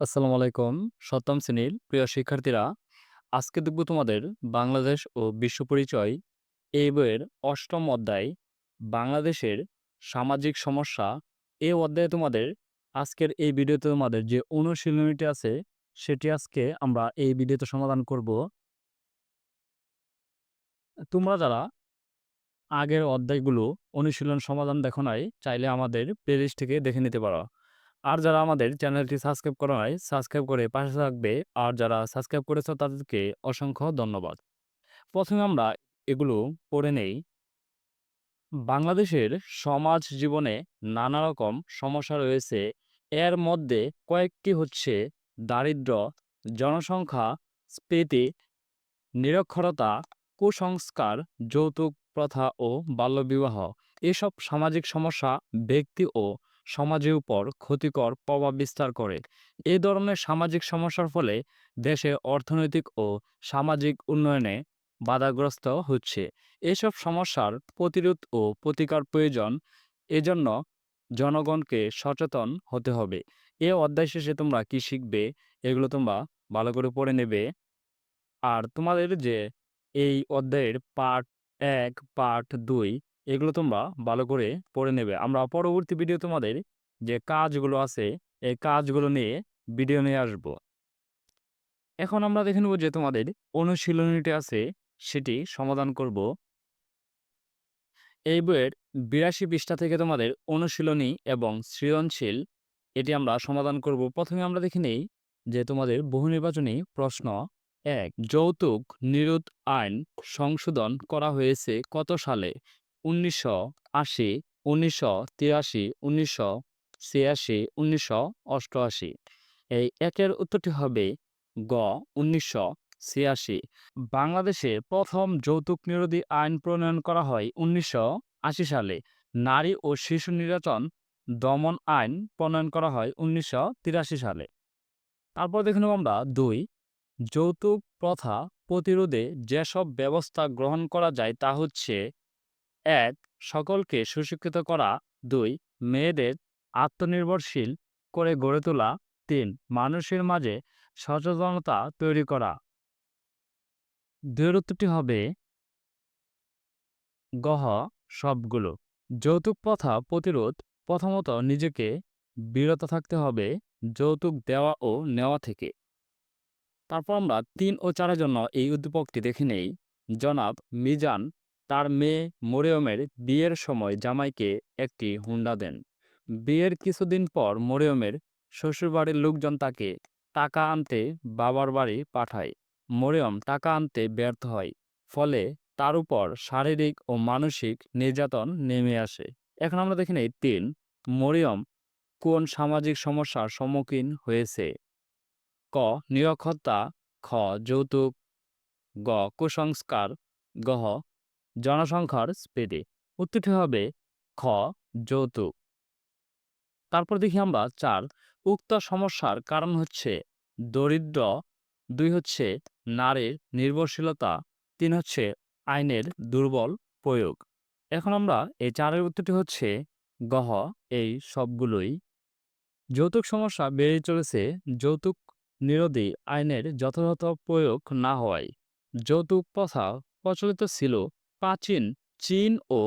আসসালামু আলাইকুম। সপ্তম শ্রেণির প্রিয় শিক্ষার্থীরা, আজকে দেখব তোমাদের বাংলাদেশ ও বিশ্ব পরিচয়। এই বইয়ের অষ্টম অধ্যায়, বাংলাদেশের সামাজিক সমস্যা। এই অধ্যায়ে তোমাদের আজকের এই ভিডিওতে তোমাদের যে অনুশীলনীটি আছে, সেটি আজকে আমরা এই ভিডিওতে সমাধান করব। তোমরা যারা আগের অধ্যায়গুলো অনুশীলন সমাধান দেখো নাই, চাইলে আমাদের প্লেলিস্ট থেকে দেখে নিতে পারো। আর যারা আমাদের চ্যানেলটি সাবস্ক্রাইব করা হয়, সাবস্ক্রাইব করে পাশে থাকবে। আর যারা সাবস্ক্রাইব করেছ, তাদেরকে অসংখ্য ধন্যবাদ। প্রথমে আমরা এগুলো পড়ে নেই। বাংলাদেশের সমাজ জীবনে নানা রকম সমস্যা রয়েছে। এর মধ্যে কয়েকটি হচ্ছে দারিদ্র জনসংখ্যা স্ফীতি, নিরক্ষরতা, কুসংস্কার, যৌতুক প্রথা ও বাল্যবিবাহ। এসব সামাজিক সমস্যা, ব্যক্তি ও সমাজের উপর ক্ষতিকর প্রভাব বিস্তার করে। এই ধরনের সামাজিক সমস্যার ফলে দেশে অর্থনৈতিক ও সামাজিক উন্নয়নে বাধাগ্রস্ত হচ্ছে। এসব সমস্যার প্রতিরোধ ও প্রতিকার প্রয়োজন, এজন্য জনগণকে সচেতন হতে হবে। এ অধ্যায় শেষে তোমরা কি শিখবে, এগুলো তোমরা ভালো করে পড়ে নেবে। আর তোমাদের যে এই অধ্যায়ের পার্ট এক, পার্ট দুই এগুলো তোমরা ভালো করে পড়ে নেবে। আমরা পরবর্তী ভিডিও তোমাদের যে কাজগুলো আছে, এই কাজগুলো নিয়ে ভিডিও নিয়ে আসব। এখন আমরা দেখে নেব যে তোমাদের অনুশীলনীটি আছে, সেটি সমাধান করব। এই বইয়ের বিরাশি পৃষ্ঠা থেকে তোমাদের অনুশীলনী এবং সৃজনশীল, এটি আমরা সমাধান করব। প্রথমে আমরা দেখে নেই যে তোমাদের বহু নির্বাচনী প্রশ্ন এক, যৌতুক নিরোধ আইন সংশোধন করা হয়েছে কত সালে? উনিশশো আশি, উনিশশো তিরাশি, উনিশশো ছিয়াশি, উনিশশো অষ্টআশি। এই একের উত্তরটি হবে গ, উনিশশো ছিয়াশি। বাংলাদেশে প্রথম যৌতুক নিরোধী আইন প্রণয়ন করা হয় উনিশশো আশি সালে। নারী ও শিশু নির্যাতন দমন আইন প্রণয়ন করা হয় উনিশশো তিরাশি সালে। তারপর দেখে নেব আমরা দুই, যৌতুক প্রথা প্রতিরোধে যেসব ব্যবস্থা গ্রহণ করা যায় তা হচ্ছে এক, সকলকে সুশিক্ষিত করা। দুই, মেয়েদের আত্মনির্ভরশীল করে গড়ে তোলা। তিন, মানুষের মাঝে সচেতনতা তৈরি করা। দূরত্বটি হবে গহ সবগুলো। যৌতুক প্রথা প্রতিরোধ প্রথমত নিজেকে বিরত থাকতে হবে যৌতুক দেওয়া ও নেওয়া থেকে। তারপর আমরা তিন ও চারের জন্য এই উদ্দীপকটি দেখে নেই। জনাব মিজান তার মেয়ে মরিয়মের বিয়ের সময় জামাইকে একটি হুন্ডা দেন। বিয়ের কিছুদিন পর মরিয়মের শ্বশুরবাড়ির লোকজন তাকে টাকা আনতে বাবার বাড়ি পাঠায়। মরিয়ম টাকা আনতে ব্যর্থ হয়, ফলে তার উপর শারীরিক ও মানসিক নির্যাতন নেমে আসে। এখন আমরা দেখে নেই তিন, মরিয়ম কোন সামাজিক সমস্যার সম্মুখীন হয়েছে? ক, নিরক্ষরতা, খ, যৌতুক, গ, কুসংস্কার গহ জনসংখ্যার স্পিডে। উত্তরটি হবে খ, যৌতুক। তারপর দেখি আমরা চার, উক্ত সমস্যার কারণ হচ্ছে দরিদ্র, দুই হচ্ছে নারীর নির্ভরশীলতা, তিন হচ্ছে আইনের দুর্বল প্রয়োগ। এখন আমরা এই চারের উত্তরটি হচ্ছে গহ এই সবগুলোই। যৌতুক সমস্যা বেড়ে চলেছে, যৌতুক নিরোধী আইনের যথাযথ প্রয়োগ না হওয়ায়। যৌতুক প্রথা প্রচলিত ছিল প্রাচীন চীন ও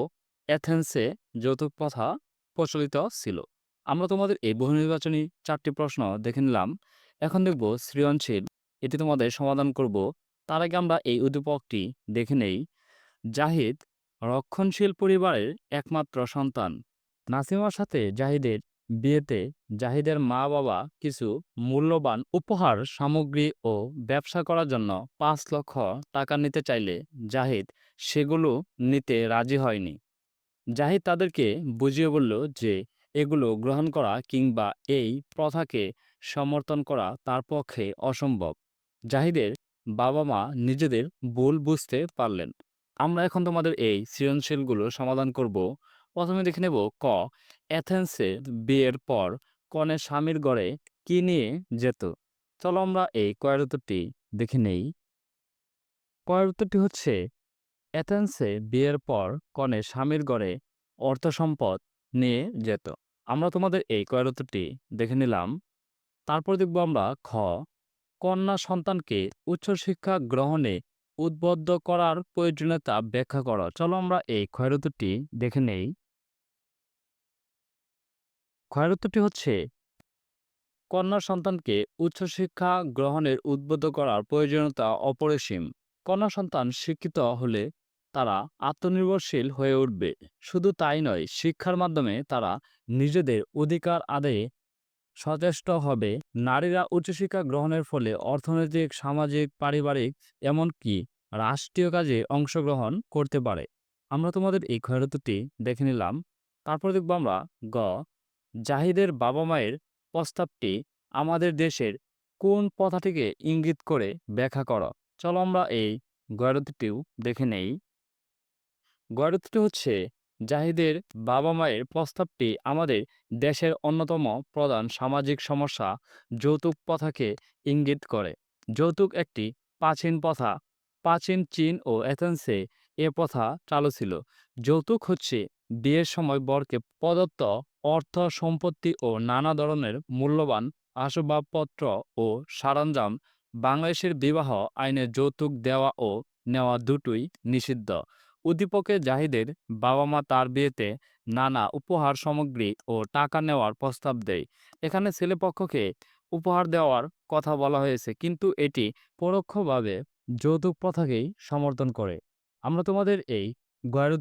অ্যাথেন্সে যৌতুক প্রথা প্রচলিত ছিল। আমরা তোমাদের এই বহু নির্বাচনী চারটি প্রশ্ন দেখে নিলাম। এখন দেখব সৃজনশীল, এটি তোমাদের সমাধান করব। তার আগে আমরা এই উদ্দীপকটি দেখে নেই। জাহিদ, রক্ষণশীল পরিবারের একমাত্র সন্তান। নাসিমার সাথে জাহিদের বিয়েতে জাহিদের মা বাবা কিছু মূল্যবান উপহার, সামগ্রী ও ব্যবসা করার জন্য পাঁচ লক্ষ টাকা নিতে চাইলে জাহিদ সেগুলো নিতে রাজি হয়নি। জাহিদ তাদেরকে বুঝিয়ে বলল যে, এগুলো গ্রহণ করা কিংবা এই প্রথাকে সমর্থন করা তার পক্ষে অসম্ভব। জাহিদের বাবা মা নিজেদের ভুল বুঝতে পারলেন। আমরা এখন তোমাদের এই সৃজনশীলগুলো সমাধান করব। প্রথমে দেখে নেব ক, অ্যাথেন্সে বিয়ের পর কনে স্বামীর গড়ে কি নিয়ে যেত। চলো আমরা এই কয়ের উত্তরটি দেখে নেই। কয়ের উত্তরটি হচ্ছে অ্যাথেন্সে বিয়ের পর কনে স্বামীর গড়ে অর্থ সম্পদ নিয়ে যেত। আমরা তোমাদের এই কয়ের উত্তরটি দেখে নিলাম। তারপর দেখব আমরা খ, কন্যা সন্তানকে উচ্চশিক্ষা গ্রহণে উদ্বুদ্ধ করার প্রয়োজনীয়তা ব্যাখ্যা করো। চলো আমরা এই ক্ষয়ের দেখে নেই। ক্ষয়ের উত্তরটি হচ্ছে, কন্যা সন্তানকে উচ্চশিক্ষা গ্রহণের উদ্বুদ্ধ করার প্রয়োজনীয়তা অপরিসীম। কন্যা সন্তান শিক্ষিত হলে তারা আত্মনির্ভরশীল হয়ে উঠবে। শুধু তাই নয়, শিক্ষার মাধ্যমে তারা নিজেদের অধিকার আদায়ে সচেষ্ট হবে। নারীরা উচ্চশিক্ষা গ্রহণের ফলে অর্থনৈতিক, সামাজিক, পারিবারিক এমনকি রাষ্ট্রীয় কাজে অংশগ্রহণ করতে পারে। আমরা তোমাদের এই ক্ষয়রতুটি দেখে নিলাম। তারপর দেখব আমরা গ, জাহিদের বাবা মায়ের প্রস্তাবটি আমাদের দেশের কোন প্রথাটিকে ইঙ্গিত করে ব্যাখ্যা করো। চলো আমরা এই গয়রতিটিও দেখে নেই। গয়রতিটি হচ্ছে। জাহিদের বাবা মায়ের প্রস্তাবটি আমাদের দেশের অন্যতম প্রধান সামাজিক সমস্যা, যৌতুক প্রথাকে ইঙ্গিত করে। যৌতুক একটি প্রাচীন প্রথা। প্রাচীন চীন ও এথেন্সে এ প্রথা চালু ছিল। যৌতুক হচ্ছে বিয়ের সময় বরকে প্রদত্ত অর্থ, সম্পত্তি ও নানা ধরনের মূল্যবান আসবাবপত্র ও সরঞ্জাম বাংলাদেশের বিবাহ আইনে যৌতুক দেওয়া ও নেওয়া দুটোই নিষিদ্ধ। উদ্দীপকে জাহিদের বাবা মা তার বিয়েতে নানা উপহার সামগ্রী ও টাকা নেওয়ার প্রস্তাব দেয়। এখানে ছেলেপক্ষকে উপহার দেওয়ার কথা বলা হয়েছে, কিন্তু এটি পরোক্ষভাবে যৌতুক প্রথাকেই সমর্থন করে। আমরা তোমাদের এই গয়ের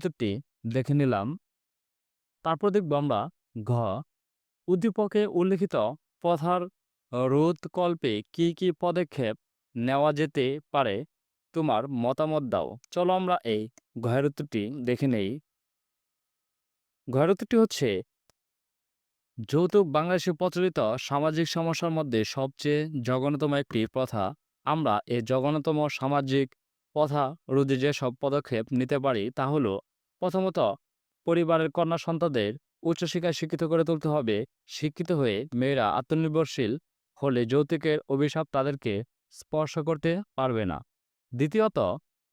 দেখে নিলাম। তারপর দেখব আমরা ঘ। উদ্দীপকে উল্লিখিত প্রথার রোধকল্পে কি কি পদক্ষেপ নেওয়া যেতে পারে, তোমার মতামত দাও। চলো আমরা এই ঘয়ের দেখে নেই। ঘয়ের হচ্ছে, যৌতুক বাংলাদেশে প্রচলিত সামাজিক সমস্যার মধ্যে সবচেয়ে জঘন্যতম একটি প্রথা। আমরা এ জঘন্যতম সামাজিক প্রথা রোধে যেসব পদক্ষেপ নিতে পারি তা হল, প্রথমত, পরিবারের কন্যা সন্তানদের উচ্চশিক্ষায় শিক্ষিত করে তুলতে হবে। শিক্ষিত হয়ে মেয়েরা আত্মনির্ভরশীল হলে যৌতুকের অভিশাপ তাদেরকে স্পর্শ করতে পারবে না। দ্বিতীয়ত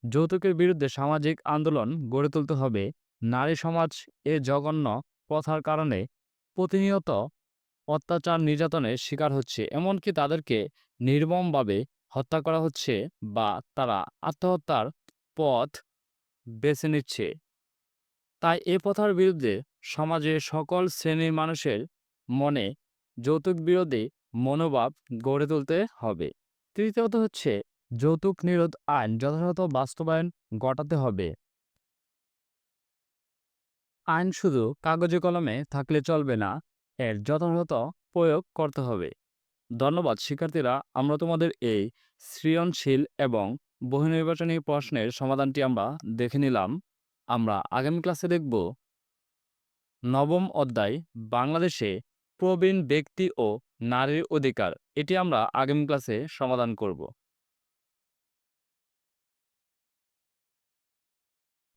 যৌতুকের বিরুদ্ধে সামাজিক আন্দোলন গড়ে তুলতে হবে। নারী সমাজ এ জঘন্য প্রথার কারণে প্রতিনিয়ত অত্যাচার নির্যাতনের শিকার হচ্ছে, এমনকি তাদেরকে নির্মমভাবে হত্যা করা হচ্ছে বা তারা আত্মহত্যার পথ বেছে নিচ্ছে। তাই এ প্রথার বিরুদ্ধে সমাজের সকল শ্রেণির মানুষের মনে যৌতুক বিরোধী মনোভাব গড়ে তুলতে হবে। তৃতীয়ত হচ্ছে যৌতুক নিরোধ আইন যথাযথ বাস্তবায়ন ঘটাতে হবে। আইন শুধু কাগজে কলমে থাকলে চলবে না, এর যথাযথ প্রয়োগ করতে হবে। ধন্যবাদ, শিক্ষার্থীরা, আমরা তোমাদের এই সৃজনশীল এবং বহুনির্বাচনী প্রশ্নের সমাধানটি আমরা দেখে নিলাম। আমরা আগামী ক্লাসে দেখব। নবম অধ্যায়, বাংলাদেশে প্রবীণ ব্যক্তি ও নারীর অধিকার। এটি আমরা আগামী ক্লাসে সমাধান করব।